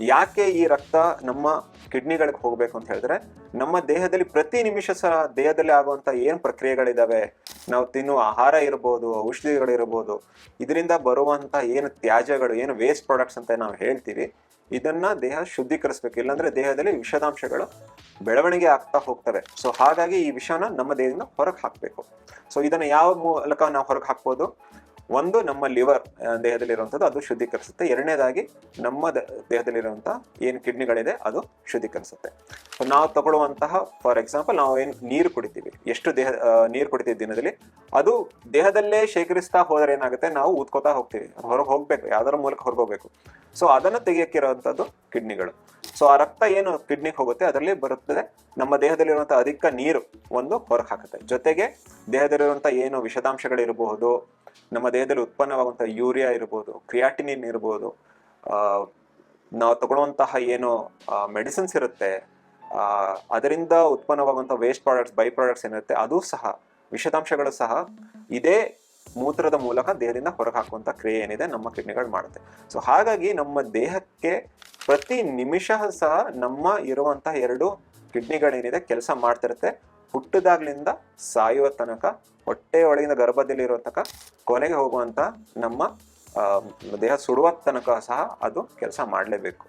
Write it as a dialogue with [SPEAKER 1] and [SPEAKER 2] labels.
[SPEAKER 1] ಯಾಕೆ ಈ ರಕ್ತ ನಮ್ಮ ಕಿಡ್ನಿಗಳಿಗೆ ಹೋಗಬೇಕು ಅಂತ ಹೇಳಿದ್ರೆ, ನಮ್ಮ ದೇಹದಲ್ಲಿ ಪ್ರತಿ ನಿಮಿಷ ಸಹ ದೇಹದಲ್ಲಿ ಆಗುವಂತ ಏನ್ ಪ್ರಕ್ರಿಯೆಗಳಿದಾವೆ, ನಾವು ತಿನ್ನುವ ಆಹಾರ ಇರ್ಬೋದು ಔಷಧಿಗಳಿರ್ಬೋದು ಇದರಿಂದ ಬರುವಂತ ಏನು ತ್ಯಾಜ್ಯಗಳು, ಏನು ವೇಸ್ಟ್ ಪ್ರಾಡಕ್ಟ್ಸ್ ಅಂತ ನಾವು ಹೇಳ್ತೀವಿ, ಇದನ್ನ ದೇಹ ಶುದ್ಧೀಕರಿಸ್ಬೇಕು. ಇಲ್ಲಾಂದ್ರೆ ದೇಹದಲ್ಲಿ ವಿಷಾಂಶಗಳು ಬೆಳವಣಿಗೆ ಆಗ್ತಾ ಹೋಗ್ತವೆ. ಸೊ ಹಾಗಾಗಿ ಈ ವಿಷನ ನಮ್ಮ ದೇಹದಿಂದ ಹೊರಗೆ ಹಾಕಬೇಕು. ಸೊ ಇದನ್ನ ಯಾವ ಮೂಲಕ ನಾವು ಹೊರಗೆ ಹಾಕ್ಬೋದು? ಒಂದು ನಮ್ಮ ಲಿವರ್ ದೇಹದಲ್ಲಿರುವಂಥದ್ದು ಅದು ಶುದ್ಧೀಕರಿಸುತ್ತೆ. ಎರಡನೇದಾಗಿ ನಮ್ಮ ದೇಹದಲ್ಲಿರುವಂಥ ಏನು ಕಿಡ್ನಿಗಳಿದೆ ಅದು ಶುದ್ಧೀಕರಿಸುತ್ತೆ. ನಾವು ತಗೊಳ್ಳುವಂತಹ ಫಾರ್ ಎಕ್ಸಾಂಪಲ್ ನಾವು ಏನು ನೀರು ಕುಡಿತೀವಿ, ಎಷ್ಟು ದೇಹ ನೀರು ಕುಡಿತೀವಿ ದಿನದಲ್ಲಿ, ಅದು ದೇಹದಲ್ಲೇ ಶೇಖರಿಸ್ತಾ ಹೋದರೆ ಏನಾಗುತ್ತೆ, ನಾವು ಊದ್ಕೋತಾ ಹೋಗ್ತೀವಿ, ಹೊರಗೆ ಹೋಗ್ಬೇಕು ಯಾವ್ದಾರ ಮೂಲಕ ಹೊರಗೆ ಹೋಗ್ಬೇಕು. ಸೊ ಅದನ್ನು ತೆಗಿಯಕ್ಕಿರುವಂಥದ್ದು ಕಿಡ್ನಿಗಳು. ಸೊ ಆ ರಕ್ತ ಏನು ಕಿಡ್ನಿಗೆ ಹೋಗುತ್ತೆ, ಅದರಲ್ಲಿ ಬರುತ್ತದೆ, ನಮ್ಮ ದೇಹದಲ್ಲಿರುವಂಥ ಅಧಿಕ ನೀರು ಒಂದು ಹೊರಗೆ ಹಾಕುತ್ತೆ. ಜೊತೆಗೆ ದೇಹದಲ್ಲಿರುವಂಥ ಏನು ವಿಷಾಂಶಗಳಿರಬಹುದು ನಮ್ಮ ದೇಹದಲ್ಲಿ ಉತ್ಪನ್ನವಾಗುವಂತಹ ಯೂರಿಯಾ ಇರ್ಬೋದು, ಕ್ರಿಯಾಟಿನಿನ್ ಇರ್ಬೋದು ನಾವು ತಗೊಳ್ಳುವಂತಹ ಏನು ಮೆಡಿಸಿನ್ಸ್ ಇರುತ್ತೆ ಅದರಿಂದ ಉತ್ಪನ್ನವಾಗುವಂಥ ವೇಸ್ಟ್ ಪ್ರಾಡಕ್ಟ್ಸ್ ಬೈ ಪ್ರಾಡಕ್ಟ್ಸ್ ಏನಿರುತ್ತೆ, ಅದು ಸಹ ವಿಷಾಂಶಗಳು ಸಹ ಇದೇ ಮೂತ್ರದ ಮೂಲಕ ದೇಹದಿಂದ ಹೊರಗೆ ಹಾಕುವಂಥ ಕ್ರಿಯೆ ಏನಿದೆ ನಮ್ಮ ಕಿಡ್ನಿಗಳು ಮಾಡುತ್ತೆ. ಸೊ ಹಾಗಾಗಿ ನಮ್ಮ ದೇಹಕ್ಕೆ ಪ್ರತಿ ನಿಮಿಷ ಸಹ ನಮ್ಮ ಇರುವಂತಹ ಎರಡು ಕಿಡ್ನಿಗಳೇನಿದೆ, ಕೆಲಸ ಮಾಡ್ತಿರುತ್ತೆ. ಹುಟ್ಟಿದಾಗ್ಲಿಂದ ಸಾಯುವ ತನಕ ಹೊಟ್ಟೆ ಒಳಗಿನ ಗರ್ಭದಲ್ಲಿ ಇರೋ ತನಕ, ಕೊನೆಗೆ ಹೋಗುವಂತ ನಮ್ಮ ದೇಹ ಸುಡುವ ತನಕ ಸಹ ಅದು ಕೆಲಸ ಮಾಡಲೇಬೇಕು.